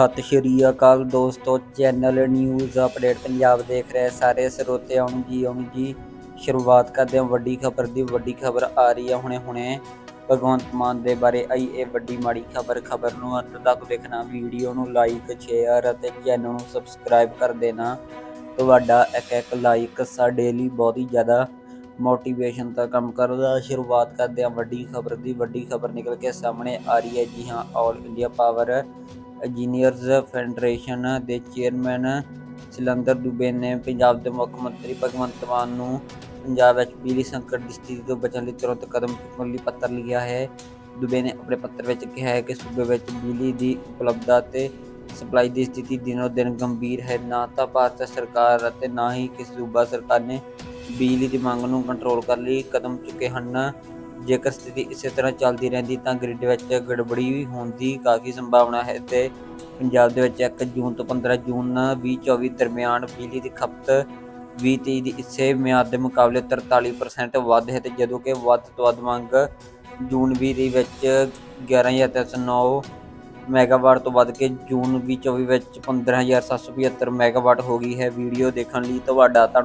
ਸਤਿ ਸ਼੍ਰੀ ਅਕਾਲ ਦੋਸਤੋ, channel news update Punjab ਦੇਖ ਰਹੇ ਸਾਰੇ ਸਰੋਤੇ। ਆਉਣ ਜੀ ਆਉਣ ਜੀ, ਸ਼ੁਰੂਆਤ ਕਰਦੇ ਹਾਂ ਵੱਡੀ ਖਬਰ ਦੀ। ਵੱਡੀ ਖਬਰ ਆ ਰਹੀ ਹੈ ਹੁਣੇ ਹੁਣੇ। ਭਗਵੰਤ ਮਾਨ ਦੇ ਬਾਰੇ ਆਈ ਇਹ ਵੱਡੀ ਮਾੜੀ ਖਬਰ। ਖਬਰ ਨੂੰ ਅੰਤ ਤੱਕ ਦੇਖਣਾ, ਵੀਡੀਓ ਨੂੰ ਲਾਈਕ ਸ਼ੇਅਰ ਅਤੇ ਚੈਨਲ ਨੂੰ ਸਬਸਕ੍ਰਾਈਬ ਕਰ ਦੇਣਾ। ਤੁਹਾਡਾ ਇੱਕ ਇੱਕ ਲਾਈਕ ਸਾਡੇ ਲਈ ਬਹੁਤ ਹੀ ਜ਼ਿਆਦਾ ਮੋਟੀਵੇਸ਼ਨ ਦਾ ਕੰਮ ਕਰਦਾ। ਸ਼ੁਰੂਆਤ ਕਰਦੇ ਹਾਂ ਵੱਡੀ ਖਬਰ ਦੀ। ਵੱਡੀ ਖਬਰ ਨਿਕਲ ਕੇ ਸਾਹਮਣੇ ਆ ਰਹੀ ਹੈ ਜੀ ਹਾਂ all India power engineers federation ਦੇ ਚੇਅਰਮੈਨ ਸਿਲੰਦਰ ਦੁਬੇ ਨੇ ਪੰਜਾਬ ਦੇ ਮੁੱਖ ਮੰਤਰੀ ਭਗਵੰਤ ਮਾਨ ਨੂੰ ਪੰਜਾਬ ਵਿੱਚ ਬਿਜਲੀ ਸੰਕਟ ਦੀ ਸਥਿਤੀ ਤੋਂ ਬਚਣ ਲਈ ਤੁਰੰਤ ਕਦਮ ਚੁੱਕਣ ਲਈ ਪੱਤਰ ਲਿਖਿਆ ਹੈ। ਦੁਬੇ ਨੇ ਆਪਣੇ ਪੱਤਰ ਵਿੱਚ ਕਿਹਾ ਹੈ ਕਿ ਸੂਬੇ ਵਿੱਚ ਬਿਜਲੀ ਦੀ ਉਪਲਬਧਤਾ ਤੇ ਸਪਲਾਈ ਦੀ ਸਥਿਤੀ ਦਿਨੋ ਦਿਨ ਗੰਭੀਰ ਹੈ। ਨਾ ਤਾਂ ਭਾਰਤ ਸਰਕਾਰ ਅਤੇ ਨਾ ਹੀ ਕਿਸੇ ਸੂਬਾ ਸਰਕਾਰ ਨੇ ਬਿਜਲੀ ਦੀ ਮੰਗ ਨੂੰ ਕੰਟਰੋਲ ਕਰਨ ਲਈ ਕਦਮ ਚੁੱਕੇ ਹਨ। ਜੇਕਰ ਸਥਿਤੀ ਇਸੇ ਤਰ੍ਹਾਂ ਚੱਲਦੀ ਰਹਿੰਦੀ ਤਾਂ ਗ੍ਰਿਡ ਵਿੱਚ ਗੜਬੜੀ ਹੋਣ ਦੀ ਕਾਫੀ ਸੰਭਾਵਨਾ ਹੈ ਤੇ ਪੰਜਾਬ ਦੇ ਵਿੱਚ 1 ਜੂਨ ਤੋਂ 15 ਜੂਨ 2024 ਦਰਮਿਆਨ ਬਿਜਲੀ ਦੀ ਖਪਤ 2023 ਦੀ ਇਸੇ ਮਿਆਦ ਦੇ ਮੁਕਾਬਲੇ 43% ਵੱਧ ਹੈ ਤੇ ਜਦੋਂ ਕਿ ਵੱਧ ਤੋਂ ਵੱਧ ਮੰਗ ਜੂਨ 2023 ਵਿੱਚ 11309 ਮੈਗਾਵਾਟ ਤੋਂ ਵੱਧ ਕੇ ਜੂਨ 2024 ਵਿੱਚ 15775 ਮੈਗਾਵਾਟ ਹੋ ਗਈ ਹੈ। ਵੀਡੀਓ ਦੇਖਣ ਲਈ ਤੁਹਾਡਾ ਧੰਨਵਾਦ।